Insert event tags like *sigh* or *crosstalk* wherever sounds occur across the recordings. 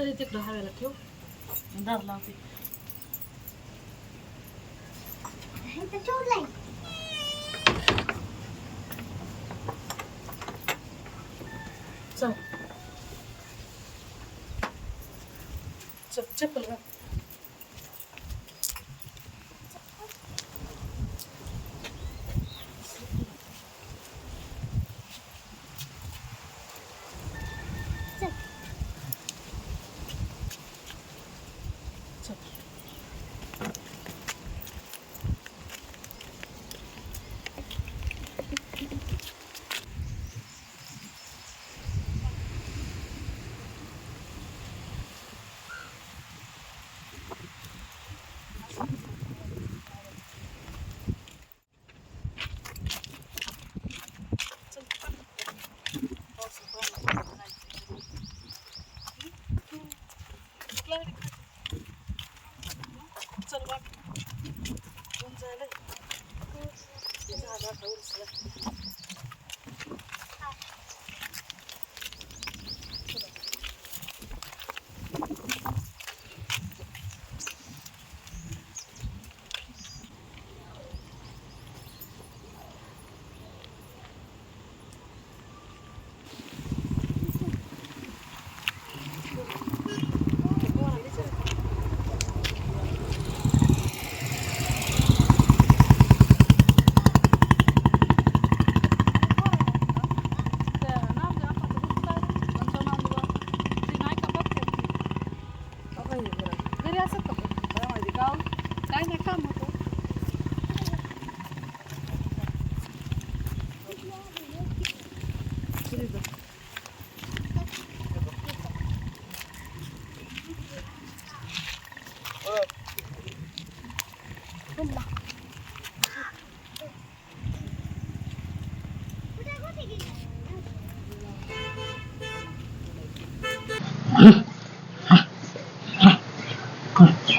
जरी तिकडं हव्याला ठेव दार लावते चल चल चप्पल घाल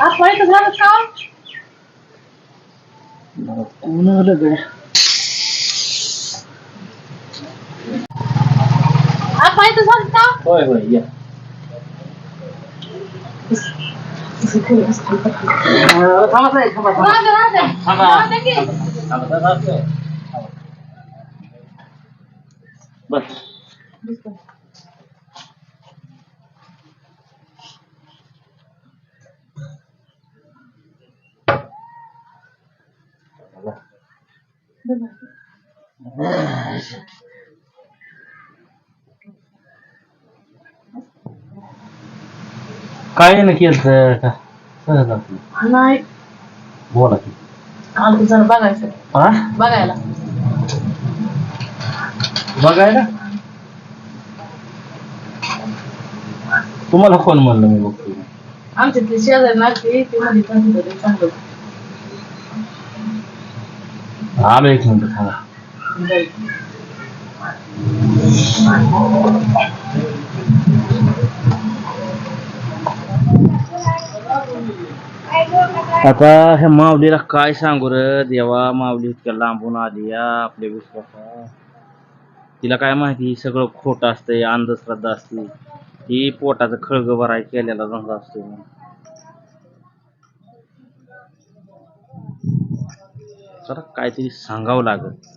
आज माहीत झालं का कोण आलं काय ना केलं का? सहज आपलं. नाही. बोला की. आमचं जरा बघायचं. हा बघायला. बघायला? तुम्हाला कोण म्हणलं मी बघतो? आमच्या ते शेजारी नागते ते मध्ये ते चांगलं आलो एक मिनिट थांबा. आता ह्या माऊलीला काय सांगू र? देवा माऊली इतक्या लांबून आली या आपल्या विश्वासा तिला काय माहिती सगळं खोटं असतंय अंधश्रद्धा असते. ही पोटाचं खळग भराय केलेला धंदा असतो जरा काहीतरी सांगावं लागत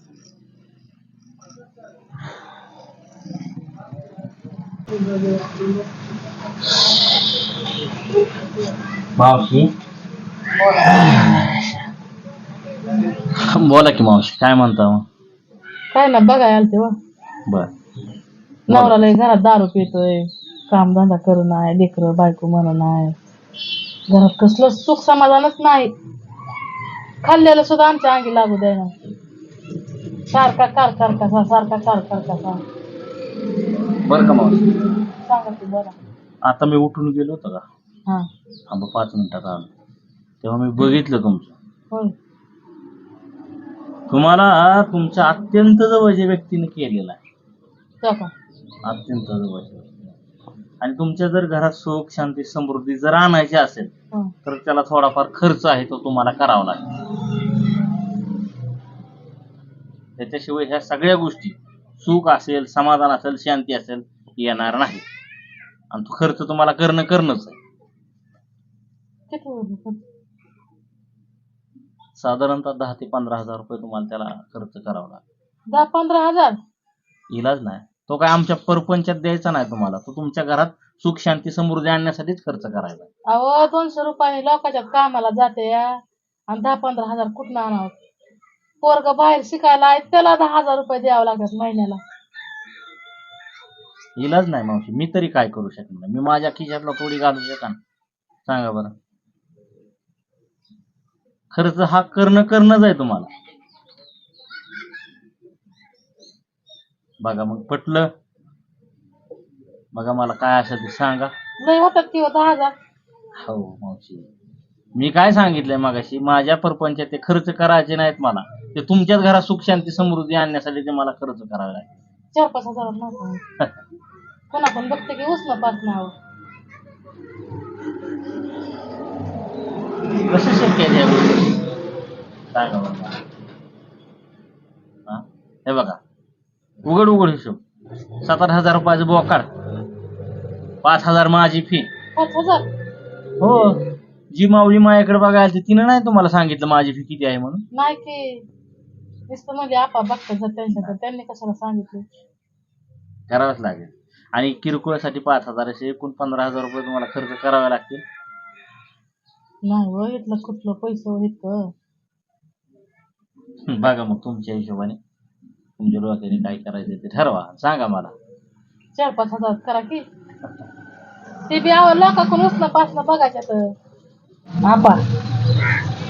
मावशी *sighs* बोला की मावशी काय म्हणता मग? काय ना बघाय आलते वा बर. नवरा लय घरात दारू पितोय काम धंदा करू नाही लेकरं बायको म्हणून नाही घरात कसलं सुख समाधानच नाही. खाल्लेलं सुद्धा आमच्या अंगी लागू द्यायना सारखा कार कार कसा सारखा कार कार कसा बर का मावशी? सांगा की बरं. आता मी उठून गेलो होतो का? हा. थांबा पाच मिनिटात आलो. तेव्हा मी बघितलं तुमचं. होय. तुम्हाला तुमच्या अत्यंत जवळच्या व्यक्तीने केलेलं आहे. त्या का? अत्यंत जवळच्या व्यक्तीने. आणि तुमच्या जर घरात सुख शांती समृद्धी जर आणायची असेल हं. तर त्याला थोडाफार खर्च आहे तो तुम्हाला करावा लागेल. त्याच्याशिवाय ह्या सगळ्या गोष्टी सुख असेल समाधान असेल शांती असेल येणार नाही. आणि तो खर्च तुम्हाला करणं करणंच आहे. किती होईल खर्च? साधारणतः दहा ते पंधरा हजार रुपये तुम्हाला त्याला खर्च करावा लागेल. दहा पंधरा हजार? इलाज नाही. तो काय आमच्या परपंचात द्यायचा नाही तुम्हाला. तो तुमच्या घरात सुख शांती समृद्धी आणण्यासाठीच खर्च करायचा. अहो दोनशे रुपयाने लोकांच्या कामाला जाते आणि दहा पंधरा हजार कुठं आणावं? पोरग बाहेर शिकायला आहे त्याला दहा हजार रुपये द्यावं लागतात महिन्याला. इलाज नाही मावशी. मी तरी काय करू शकणार? मी माझ्या खिशातला थोडी घालू शकान. सांगा बरं. खर्च हा करणं करणंच आहे तुम्हाला. बघा मग पटलं. बघा मला काय असेल ते सांगा. लय होतात किंवा दहा हजार. हो मावशी. मी काय सांगितलंय मागाशी माझ्या परपंचात ते खर्च करायचे नाहीत मला. ते तुमच्याच घरात सुख शांती समृद्धी आणण्यासाठी ते मला खर्च करावे लागेल. चार पाच हजार नव्हतं. कोणा पण बघते की पाच नाव? कसं शक्य आहे गोष्टी सांगा. हा? हे बघा. उघड उघड हिशोब. सात आठ हजार रुपयाचं बोकाड. पाच हजार माझी फी पाच हजार? हो. जी माऊली माझ्याकडे बघायला तिनं नाही तुम्हाला सांगितलं माझी फी किती आहे म्हणून? नाही की. नुसतं म्हणजे आपा बघतात जर त्यांनी कशाला सांगितलं? करावंच लागेल. आणि किरकोळसाठी पाच हजार असे एकूण पंधरा हजार रुपये तुम्हाला खर्च करावे लागतील. नाही हो इथलं कुठलं पैसे इतकं बघा मग तुमच्या हिशोबाने. तुमच्या डोक्याने काय करायचं ते ठरवा. सांगा मला. चार पाच हजार करा की. ते बी आव लोकांकडून उचना पाचनं बघायच्या तर. आपा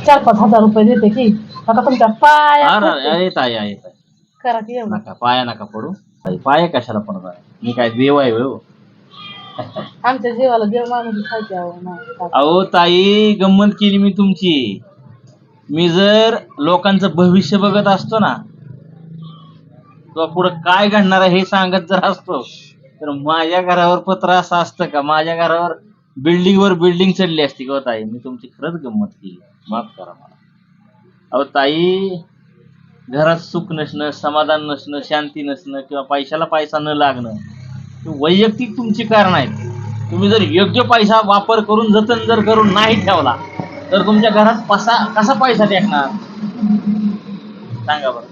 चार पाच हजार रुपये देते की. आता तुमच्या पाया अरे अरे, येत आहे येत आहे. करा की एवढं. नका पाया नका पडू. ताई, पाया कशाला पडत? आहे मी काय देव आहे होय हो. आमच्या जीवाला देव माणूस खायचे. अहो ताई गंमत केली मी तुमची. मी जर लोकांचं भविष्य बघत असतो ना किंवा पुढं काय घडणार आहे हे सांगत जर असतो तर माझ्या घरावर पत्र असं असतं का? माझ्या घरावर बिल्डिंग वर बिल्डिंग चढली असती किंवा ताई मी तुमची खरंच गंमत केली. माफ करा मला. अहो ताई घरात सुख नसणं समाधान नसणं शांती नसणं किंवा पैशाला पैसा न लागणं वैयक्तिक तुमची कारण आहेत. तुम्ही जर योग्य पैसा वापर करून जतन जर करून नाही ठेवला तर तुमच्या घरात पसा कसा पैसा टेकणार? सांगा बरं.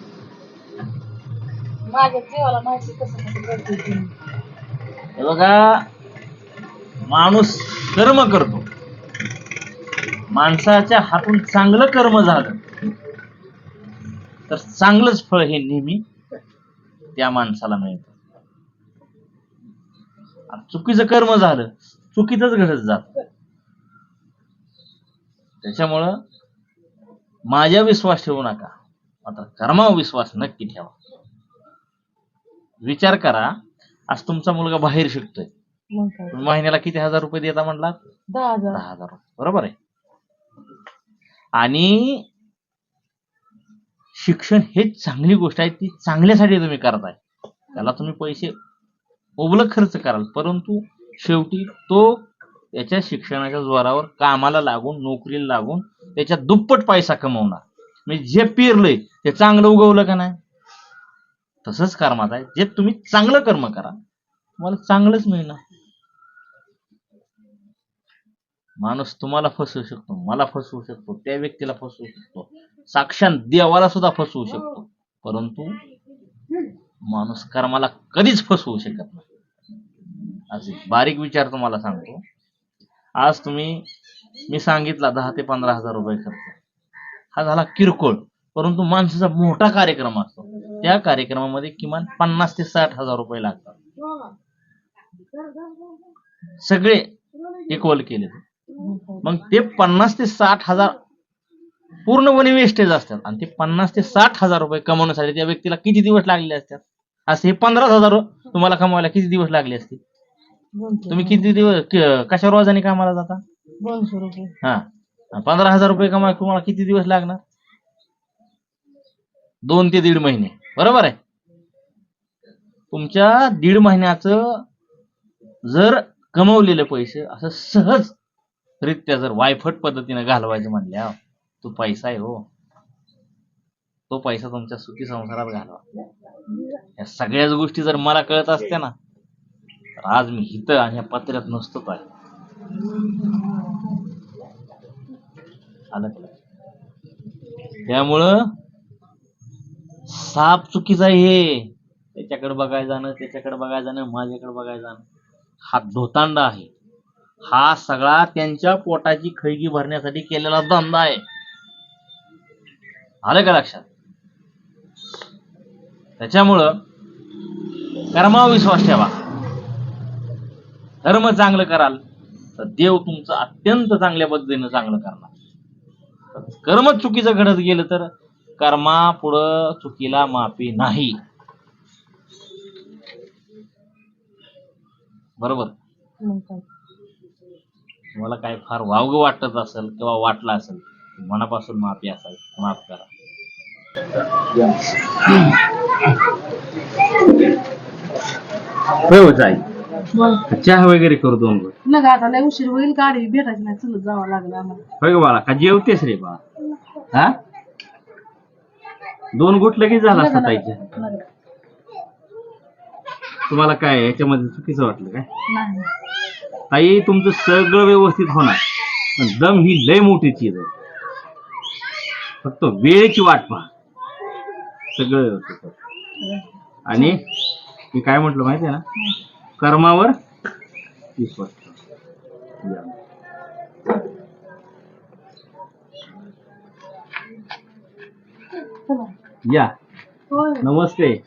माझ्या जीवाला माहिती कसं कसं करते ती. हे बघा माणूस कर्म करतो. माणसाच्या हातून चांगलं कर्म झालं तर चांगलंच फळ हे नेहमी त्या माणसाला मिळतं. आणि चुकीचं कर्म झालं चुकीतच घडत जात. त्याच्यामुळं माझ्या विश्वास ठेवू नका. मात्र कर्मावर विश्वास नक्की ठेवा. विचार करा आज तुमचा मुलगा बाहेर शिकतोय. मग काय? तुम्ही महिन्याला किती हजार रुपये देता म्हणला दहा हजार. दहा हजार रुपये. बरोबर आहे. आणि शिक्षण हेच चांगली गोष्ट आहे ती चांगल्यासाठी तुम्ही करताय. त्याला तुम्ही पैसे ओबलक खर्च कराल परंतु शेवटी तो त्याच्या शिक्षणाच्या जोरावर कामाला लागून नोकरीला लागून त्याच्या दुप्पट पैसा कमवणार. म्हणजे जे पेरलंय ते चांगलं उगवलं का नाही? तसंच कर्मात आहे. जे तुम्ही चांगलं कर्म करा तुम्हाला चांगलंच मिळणार. माणूस तुम्हाला फसवू शकतो मला फसवू शकतो त्या व्यक्तीला फसवू शकतो. साक्षात देवाला सुद्धा फसवू शकतो. परंतु माणूस कर्माला कधीच फसवू शकत नाही. असे बारीक विचार तुम्हाला सांगतो. आज तुम्ही मी सांगितला दहा ते पंधरा हजार रुपये खर्च. हा झाला किरकोळ परंतु माणसाचा मोठा कार्यक्रम असतो. त्या कार्यक्रमामध्ये किमान पन्नास ते साठ हजार रुपये लागतात. सगळे इक्वल केले. मग ते पन्नास ते साठ हजार पूर्णपणे वेस्टेज असतात. आणि ते पन्नास ते साठ हजार रुपये कमवण्यासाठी त्या व्यक्तीला किती दिवस लागले असतात? असे हे पंधरा हजार तुम्हाला कमवायला किती दिवस लागले असतील? तुम्ही किती दिवस क- कशा रोजाने कामाला जाता? दोनशे रुपये. हा. पंधरा हजार रुपये कमाय तुम्हाला किती दिवस लागणार? दोन ते दीड महिने. बरोबर आहे? तुमच्या दीड महिन्याचं जर कमवलेले पैसे असं सहज रित्या जर वायफट पद्धतीने घालवायचं म्हणल्या तो पैसा आहे हो. तो पैसा तुमच्या सुखी संसारात घालवा. या सगळ्याच गोष्टी जर मला कळत असत्या ना तर आज मी हित आणि या पत्र्यात नसतोच आहे. आलं का त्यामुळं साप चुकीचा आहे. हे त्याच्याकडे बघायला जाणं त्याच्याकडे बघायला जाणं माझ्याकडे बघायला जाणं. हा धोतांडा आहे. हा सगळा त्यांच्या पोटाची खळगी भरण्यासाठी केलेला धंदा आहे. आलं का लक्षात? त्याच्यामुळं कर्मावर विश्वास ठेवा. धर्म चांगलं कराल तर देव तुमचं अत्यंत चांगल्या पद्धतीनं चांगलं करणार. कर्म चुकीचं घडत गेलं तर कर्मा पुढं चुकीला माफी नाही. बरोबर? तुम्हाला काय फार वावग वाटत असेल किंवा वाटलं असेल मनापासून माफी असाल माफ करा. हो जाई चहा वगैरे करू दोन गोष्ट नका आता लय उशीर होईल गाडी भेटायची नाही चलत जावं लागलं आम्हाला. होय ग बाळा का जेवतेस रे बाळा? हा? दोन गुट लगेच झाला असता ताईच्या. नका. तुम्हाला काय याच्यामध्ये चुकीचं वाटलं काय? नाही. ताई तुमचं सगळं व्यवस्थित होणार. पण दम ही लय मोठी चीज आहे. फक्त वेळेची वाट पहा. सगळं व्यवस्थित होतं. आणि मी काय म्हटलं माहिती आहे ना कर्मावर विश्वास. या. नमस्ते